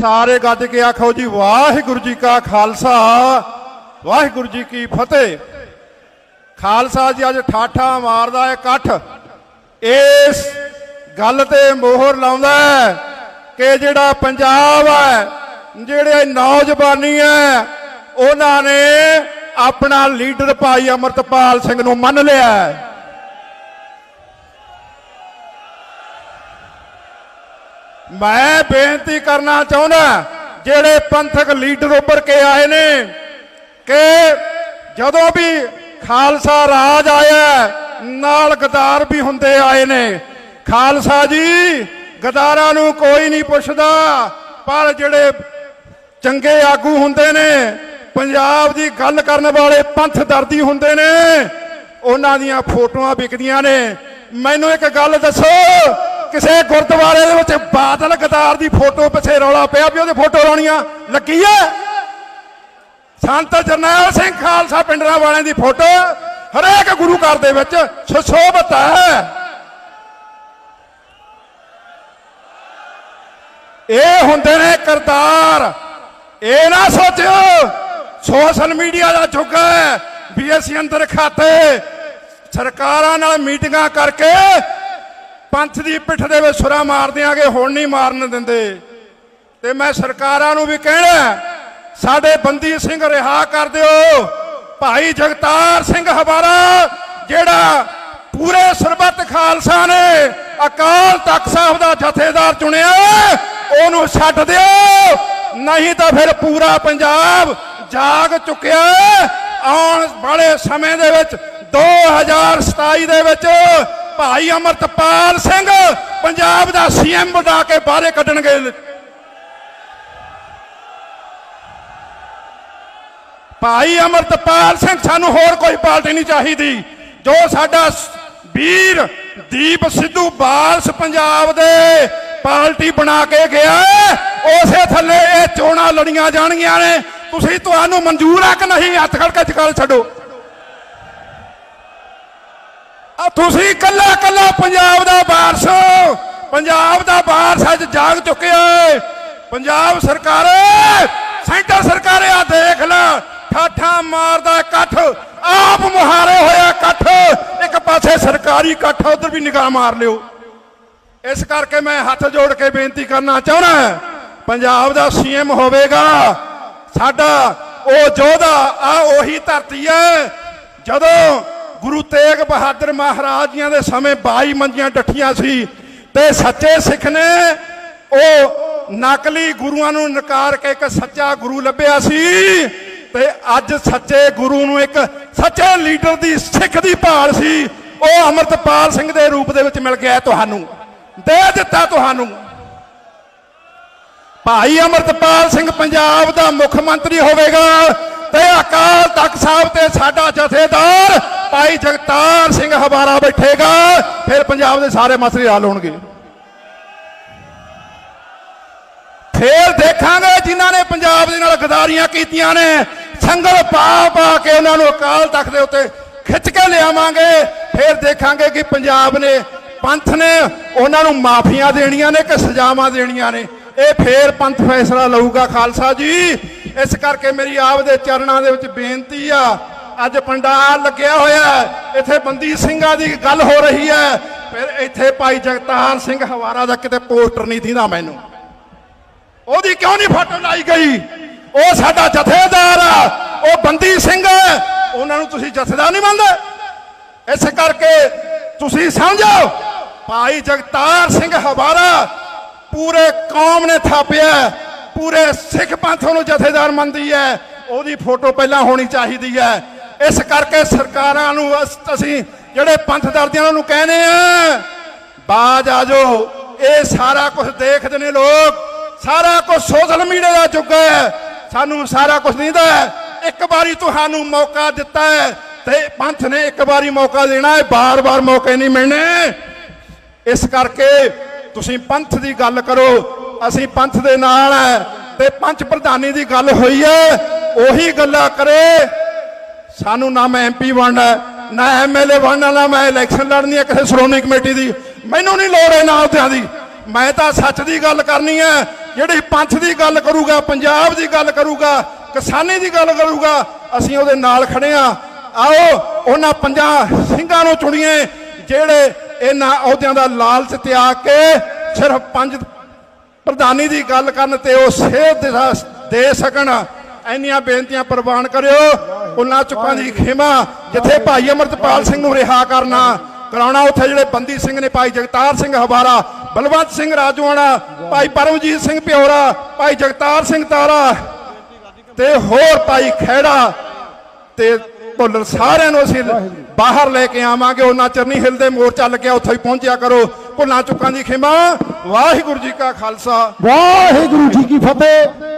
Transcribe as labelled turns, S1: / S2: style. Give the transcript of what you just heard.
S1: ਸਾਰੇ ਗੱਜ ਕੇ ਆਖੋ ਜੀ, ਵਾਹਿਗੁਰੂ ਜੀ ਕਾ ਖਾਲਸਾ, ਵਾਹਿਗੁਰੂ ਜੀ ਕੀ ਫਤਿਹ। ਖਾਲਸਾ ਜੀ, ਅੱਜ ਠਾਠਾ ਮਾਰਦਾ ਹੈ ਇਕੱਠ। ਇਸ ਗੱਲ ਤੇ ਮੋਹਰ ਲਾਉਂਦਾ ਹੈ ਕਿ ਜਿਹੜਾ ਪੰਜਾਬ ਹੈ, ਜਿਹੜੇ ਨੌਜਵਾਨੀ ਹੈ, ਉਹਨਾਂ ਨੇ ਆਪਣਾ ਲੀਡਰ ਭਾਈ ਅਮਰਤਪਾਲ ਸਿੰਘ ਨੂੰ ਮੰਨ ਲਿਆ ਹੈ। ਮੈਂ ਬੇਨਤੀ ਕਰਨਾ ਚਾਹੁੰਦਾ ਜਿਹੜੇ ਪੰਥਕ ਲੀਡਰ ਉੱਪਰ ਕੇ ਆਏ ਨੇ, ਕਿ ਜਦੋਂ ਵੀ ਖਾਲਸਾ ਰਾਜ ਆਇਆ ਨਾਲ ਗਦਾਰ ਵੀ ਹੁੰਦੇ ਆਏ ਨੇ। ਖਾਲਸਾ ਜੀ, ਗਦਾਰਾਂ ਨੂੰ ਕੋਈ ਨਹੀਂ ਪੁੱਛਦਾ, ਪਰ ਜਿਹੜੇ ਚੰਗੇ ਆਗੂ ਹੁੰਦੇ ਨੇ, ਪੰਜਾਬ ਦੀ ਗੱਲ ਕਰਨ ਵਾਲੇ ਪੰਥ ਦਰਦੀ ਹੁੰਦੇ ਨੇ, ਉਹਨਾਂ ਦੀਆਂ ਫੋਟੋਆਂ ਵਿਕਦੀਆਂ ਨੇ। ਮੈਨੂੰ ਇੱਕ ਗੱਲ ਦੱਸੋ ਕਿਸੇ ਗੁਰਦੁਆਰੇ ਦੇ ਵਿੱਚ ਬਾਦਲ ਗਦਾਰ ਦੀ ਫੋਟੋ ਪਿੱਛੇ ਰੌਲਾ ਪਿਆ ਵੀ ਉਹਦੇ ਫੋਟੋ ਲਾਉਣੀਆਂ ਲੱਗੀ ਐ। ਸੰਤ ਜਰਨੈਲ ਸਿੰਘ ਖਾਲਸਾ ਪਿੰਡਰਾਂ ਵਾਲਿਆਂ ਦੀ ਫੋਟੋ, ਹਰੇਕ ਗੁਰੂ ਘਰ ਦੇ ਵਿੱਚ ਸੁਸ਼ੋਭਤ ਹੈ ਇਹ ਹੁੰਦੇ ਨੇ ਕਰਤਾਰ। ਇਹ ਨਾ ਸੋਚਿਓ, ਸੋਸ਼ਲ ਮੀਡੀਆ ਦਾ ਯੁੱਗ ਹੈ ਵੀ ਅਸੀਂ ਅੰਦਰ ਖਾਤੇ ਸਰਕਾਰਾਂ ਨਾਲ ਮੀਟਿੰਗਾਂ ਕਰਕੇ ਪੰਥ ਦੀ ਪਿੱਠ ਦੇ ਵਿੱਚ ਸੁਰਾ ਮਾਰ ਦਿਆਂਗੇ ਹੁਣ ਨਹੀਂ ਮਾਰਨ ਦਿੰਦੇ। ਤੇ ਮੈਂ ਸਰਕਾਰਾਂ ਨੂੰ ਵੀ ਕਹਿਣਾ ਸਾਡੇ ਬੰਦੀ ਸਿੰਘ ਰਿਹਾ ਕਰ ਦਿਓ। ਭਾਈ ਜਗਤਾਰ ਸਿੰਘ ਹਵਾਰਾ ਜਿਹੜਾ ਪੂਰੇ ਸਰਬੱਤ ਖਾਲਸਾ ਨੇ ਅਕਾਲ ਤਖਤ ਸਾਹਿਬ ਦਾ ਜਥੇਦਾਰ ਚੁਣਿਆ, ਉਹਨੂੰ ਛੱਡ ਦਿਓ। ਨਹੀਂ ਤਾਂ ਫਿਰ ਪੂਰਾ ਪੰਜਾਬ ਜਾਗ ਚੁੱਕਿਆ ਆਉਣ ਵਾਲੇ ਸਮੇਂ ਦੇ ਵਿੱਚ 2027 ਦੇ ਵਿੱਚ ਭਾਈ ਅਮਰਤਪਾਲ ਸਿੰਘ ਪੰਜਾਬ ਦਾ ਸੀਐਮ ਬਣਾ ਕੇ ਬਾਹਰੇ ਕੱਢਣਗੇ। ਭਾਈ ਅਮਰਤਪਾਲ ਸਿੰਘ, ਸਾਨੂੰ ਹੋਰ ਕੋਈ ਪਾਰਟੀ ਨਹੀਂ ਚਾਹੀਦੀ। ਜੋ ਸਾਡਾ ਵੀਰ ਦੀਪ ਸਿੱਧੂ ਬਾਲਸ ਪੰਜਾਬ ਦੇ ਪਾਰਟੀ ਬਣਾ ਕੇ ਗਿਆ, ਉਸੇ ਥੱਲੇ ਇਹ ਚੋਣਾਂ ਲੜੀਆਂ ਜਾਣਗੀਆਂ ਨੇ। ਤੁਸੀਂ ਤੁਹਾਨੂੰ ਮਨਜ਼ੂਰ ਆ ਕਿ ਨਹੀਂ? ਹੱਥ ਖੜ ਕੇ ਚਕਾਲ ਛੱਡੋ। ਤੁਸੀਂ ਕੱਲਾ ਕੱਲਾ ਪੰਜਾਬ ਦਾ ਵਾਰਸ ਹੋ। ਪੰਜਾਬ ਦਾ ਵਾਰਸ ਅੱਜ ਜਾਗ ਚੁੱਕਿਆ ਏ। ਪੰਜਾਬ ਸਰਕਾਰ, ਸੈਂਟਰ ਸਰਕਾਰ ਆ ਦੇਖ ਲੈ। ਠਾਠਾ ਮਾਰਦਾ ਇਕੱਠ, ਆਪ ਮੁਹਾਰੇ ਹੋਇਆ ਇਕੱਠ। ਇੱਕ ਪਾਸੇ ਸਰਕਾਰੀ ਇਕੱਠ ਉਧਰ ਵੀ ਨਿਗਾਹ ਮਾਰ ਲਿਓ। ਇਸ ਕਰਕੇ ਮੈਂ ਹੱਥ ਜੋੜ ਕੇ ਬੇਨਤੀ ਕਰਨਾ ਚਾਹੁੰਦਾ ਪੰਜਾਬ ਦਾ ਸੀਐਮ ਹੋਵੇਗਾ। ਸਾਡਾ ਉਹ ਯੋਧਾ ਆ, ਉਹੀ ਧਰਤੀ ਹੈ। ਜਦੋਂ ਗੁਰੂ ਤੇਗ ਬਹਾਦਰ ਮਹਾਰਾਜ ਜੀਆਂ ਦੇ ਸਮੇਂ 22 ਮੰਜੀਆਂ ਡੱਠੀਆਂ ਸੀ ਤੇ ਸੱਚੇ ਸਿੱਖ ਨੇ ਉਹ ਨਕਲੀ ਗੁਰੂਆਂ ਨੂੰ ਨਕਾਰ ਕੇ ਇੱਕ ਸੱਚਾ ਗੁਰੂ ਲੱਭਿਆ ਸੀ ਤੇ ਅੱਜ ਸੱਚੇ ਗੁਰੂ ਨੂੰ ਇੱਕ ਸੱਚੇ ਲੀਡਰ ਦੀ ਸਿੱਖ ਦੀ ਭਾਲ ਸੀ, ਉਹ ਅਮਰਤਪਾਲ ਸਿੰਘ ਦੇ ਰੂਪ ਦੇ ਵਿੱਚ ਮਿਲ ਗਿਆ ਤੁਹਾਨੂੰ, ਦੇ ਦਿੱਤਾ ਤੁਹਾਨੂੰ। ਭਾਈ ਅਮਰਤਪਾਲ ਸਿੰਘ ਪੰਜਾਬ ਦਾ ਮੁੱਖ ਮੰਤਰੀ ਹੋਵੇਗਾ ਤੇ ਅਕਾਲ ਤਖਤ ਸਾਹਿਬ ਤੇ ਸਾਡਾ ਜਥੇਦਾਰ ਭਾਈ ਜਗਤਾਰ ਸਿੰਘ ਹਵਾਰਾ ਬੈਠੇਗਾ, ਫਿਰ ਪੰਜਾਬ ਦੇ ਸਾਰੇ ਮਸਲੇ ਹੱਲ ਹੋਣਗੇ। ਫੇਰ ਦੇਖਾਂਗੇ ਜਿਨ੍ਹਾਂ ਨੇ ਪੰਜਾਬ ਦੇ ਨਾਲ ਗਦਾਰੀਆਂ ਕੀਤੀਆਂ ਨੇ। ਸੰਗਲ ਪਾ ਪਾ ਕੇ ਉਹਨਾਂ ਨੂੰ ਅਕਾਲ ਤਖਤ ਦੇ ਉੱਤੇ ਖਿੱਚ ਕੇ ਲਿਆਵਾਂਗੇ। ਫੇਰ ਦੇਖਾਂਗੇ ਕਿ ਪੰਜਾਬ ਨੇ ਪੰਥ ਨੇ ਉਹਨਾਂ ਨੂੰ ਮਾਫੀਆਂ ਦੇਣੀਆਂ ਨੇ ਕਿ ਸਜ਼ਾਵਾਂ ਦੇਣੀਆਂ ਨੇ। ਇਹ ਫੇਰ ਪੰਥ ਫੈਸਲਾ ਲਊਗਾ ਖਾਲਸਾ ਜੀ। ਇਸ ਕਰਕੇ ਮੇਰੀ ਆਪ ਦੇ ਚਰਨਾਂ ਦੇ ਵਿੱਚ ਬੇਨਤੀ ਆ ਅੱਜ ਪੰਡਾਲ ਲੱਗਿਆ ਹੋਇਆ ਇੱਥੇ ਬੰਦੀ ਸਿੰਘਾਂ ਦੀ ਗੱਲ ਹੋ ਰਹੀ ਹੈ। ਫਿਰ ਇੱਥੇ ਭਾਈ ਜਗਤਾਰ ਸਿੰਘ ਹਵਾਰਾ ਦਾ ਕਿਤੇ ਪੋਸਟਰ ਨਹੀਂ ਦਿੰਦਾ ਮੈਨੂੰ। ਉਹਦੀ ਕਿਉਂ ਨਹੀਂ ਫੋਟੋ ਲਾਈ ਗਈ? ਉਹ ਸਾਡਾ ਜਥੇਦਾਰ ਆ ਉਹ ਬੰਦੀ ਸਿੰਘ ਉਹਨਾਂ ਨੂੰ ਤੁਸੀਂ ਜਥੇਦਾਰ ਨਹੀਂ ਮੰਨਦੇ? ਇਸ ਕਰਕੇ ਤੁਸੀਂ ਸਮਝੋ, ਭਾਈ ਜਗਤਾਰ ਸਿੰਘ ਹਵਾਰਾ ਪੂਰੇ ਕੌਮ ਨੇ ਥਾਪਿਆ ਪੂਰੇ ਸਿੱਖ ਪੰਥ ਨੂੰ ਜਥੇਦਾਰ ਮੰਨਦੀ ਹੈ। ਉਹਦੀ ਫੋਟੋ ਪਹਿਲਾਂ ਹੋਣੀ ਚਾਹੀਦੀ ਹੈ। ਇਸ ਕਰਕੇ ਸਰਕਾਰਾਂ ਨੂੰ ਅਸੀਂ ਜਿਹੜੇ ਪੰਥ ਦਰਦੀਆਂ ਨੂੰ ਕਹਿੰਦੇ ਆ, ਬਾਜ ਆ ਜਾਓ। ਇਹ ਸਾਰਾ ਕੁਝ ਦੇਖਦੇ ਨੇ ਲੋਕ। ਸਾਰਾ ਕੁਝ ਸੋਸ਼ਲ ਮੀਡੀਆ ਦਾ ਯੁੱਗ ਹੈ। ਸਾਨੂੰ ਸਾਰਾ ਕੁਝ ਨਹੀਂ ਦਾ ਇੱਕ ਵਾਰੀ ਤੁਹਾਨੂੰ ਮੌਕਾ ਦਿੱਤਾ ਹੈ ਤੇ ਪੰਥ ਨੇ ਇੱਕ ਵਾਰੀ ਮੌਕਾ ਦੇਣਾ ਹੈ। ਬਾਰ-ਬਾਰ ਮੌਕੇ ਨਹੀਂ ਮਿਲਣੇ। ਇਸ ਕਰਕੇ ਤੁਸੀਂ ਪੰਥ ਦੀ ਗੱਲ ਕਰੋ। ਅਸੀਂ ਪੰਥ ਦੇ ਨਾਲ ਹੈ ਤੇ ਪੰਚ ਪ੍ਰਧਾਨੀ ਦੀ ਗੱਲ ਹੋਈ ਹੈ। ਉਹੀ ਗੱਲਾਂ ਕਰੇ। ਸਾਨੂੰ ਨਾ ਮੈਂ ਐਮਪੀ ਬਣਨਾ ਹੈ, ਨਾ ਐਮਐਲਏ ਬਣਨਾ ਨਾ ਮੈਂ ਇਲੈਕਸ਼ਨ ਲੜਨੀ ਹੈ ਕਿਸੇ ਸ਼੍ਰੋਮਣੀ ਕਮੇਟੀ ਦੀ। ਮੈਨੂੰ ਨਹੀਂ ਲੋੜ ਇਹਨਾਂ ਅਹੁਦਿਆਂ ਦੀ। ਮੈਂ ਤਾਂ ਸੱਚ ਦੀ ਗੱਲ ਕਰਨੀ ਹੈ ਜਿਹੜੀ ਪੰਥ ਦੀ ਗੱਲ ਕਰੂਗਾ ਪੰਜਾਬ ਦੀ ਗੱਲ ਕਰੂਗਾ ਕਿਸਾਨੀ ਦੀ ਗੱਲ ਕਰੂਗਾ ਅਸੀਂ ਉਹਦੇ ਨਾਲ ਖੜੇ ਆ ਆਓ ਉਹਨਾਂ ਪੰਜਾਂ ਸਿੰਘਾਂ ਨੂੰ ਚੁਣੀਏ ਜਿਹੜੇ ਇਹਨਾਂ ਅਹੁਦਿਆਂ ਦਾ ਲਾਲਚ ਤਿਆਗ ਕੇ ਸਿਰਫ ਪੰਜ ਪ੍ਰਧਾਨੀ ਦੀ ਗੱਲ ਕਰਨ ਤੇ ਉਹ ਸੇਧ ਦੇ- ਦੇ ਸਕਣ। ਇੰਨੀਆਂ ਬੇਨਤੀਆਂ ਪ੍ਰਵਾਨ ਕਰਿਓ। ਉਹਨਾਂ ਚੁੱਕਾਂ ਦੀ ਖਿਮਾ ਜਿੱਥੇ ਭਾਈ ਅਮਰਤਪਾਲ ਸਿੰਘ ਨੂੰ ਰਿਹਾ ਕਰਨਾ। ਕਰਾਉਣਾ ਉੱਥੇ ਜਿਹੜੇ ਬੰਦੀ ਸਿੰਘ ਨੇ, ਭਾਈ ਜਗਤਾਰ ਸਿੰਘ ਹਵਾਰਾ, ਬਲਵੰਤ ਸਿੰਘ ਰਾਜੂਆਣਾ, ਭਾਈ ਪਰਮਜੀਤ ਸਿੰਘ ਪਿਓਰਾ, ਭਾਈ ਜਗਤਾਰ ਸਿੰਘ ਤਾਰਾ ਤੇ ਹੋਰ ਭਾਈ ਖੈੜਾ ਤੇ ਭੁੱਲਰ ਸਾਰਿਆਂ ਨੂੰ ਅਸੀਂ ਬਾਹਰ ਲੈ ਕੇ ਆਵਾਂਗੇ। ਉਹਨਾਂ ਚਰਨੀ ਨਹੀਂ ਹਿਲਦੇ ਮੋਰਚਾ ਲੱਗਿਆ ਉੱਥੇ ਹੀ ਪਹੁੰਚਿਆ ਕਰੋ। ਭੁੱਲਾਂ ਚੁੱਕਾਂ ਦੀ ਖਿਮਾ। ਵਾਹਿਗੁਰੂ ਜੀ ਕਾ ਖਾਲਸਾ।
S2: ਵਾਹਿਗੁਰੂ ਜੀ ਕੀ ਫਤਿਹ।